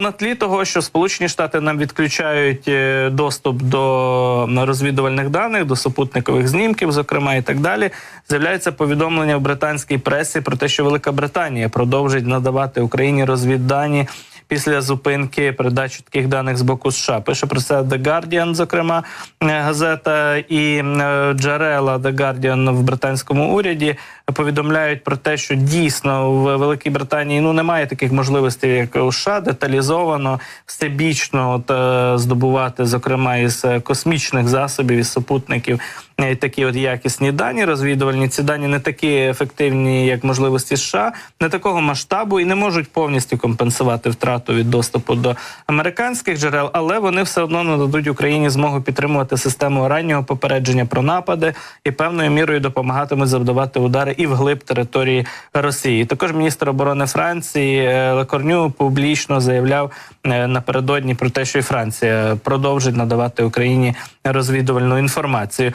На тлі того, що Сполучені Штати нам відключають е, доступ до розвідувальних даних, до супутникових знімків, зокрема і так далі, з'являється повідомлення в британській пресі про те, що Велика Британія продовжить надавати Україні розвіддані після зупинки передачі таких даних з боку США. Пише про це The Guardian, зокрема е, газета, і е, джерела The Guardian в британському уряді повідомляють про те, що дійсно в Великій Британії ну немає таких можливостей, як у США, деталізовано, всебічно от, е, здобувати, зокрема із космічних засобів із супутників. Е, Такі от якісні дані розвідувальні. Ці дані не такі ефективні, як можливості США, не такого масштабу і не можуть повністю компенсувати втрату від доступу до американських джерел, але вони все одно нададуть Україні змогу підтримувати систему раннього попередження про напади і певною мірою допомагатимуть завдавати удари і вглиб території Росії. Також міністр оборони Франції е, Лекорню публічно заявляв е, напередодні про те, що і Франція продовжить надавати Україні розвідувальну інформацію.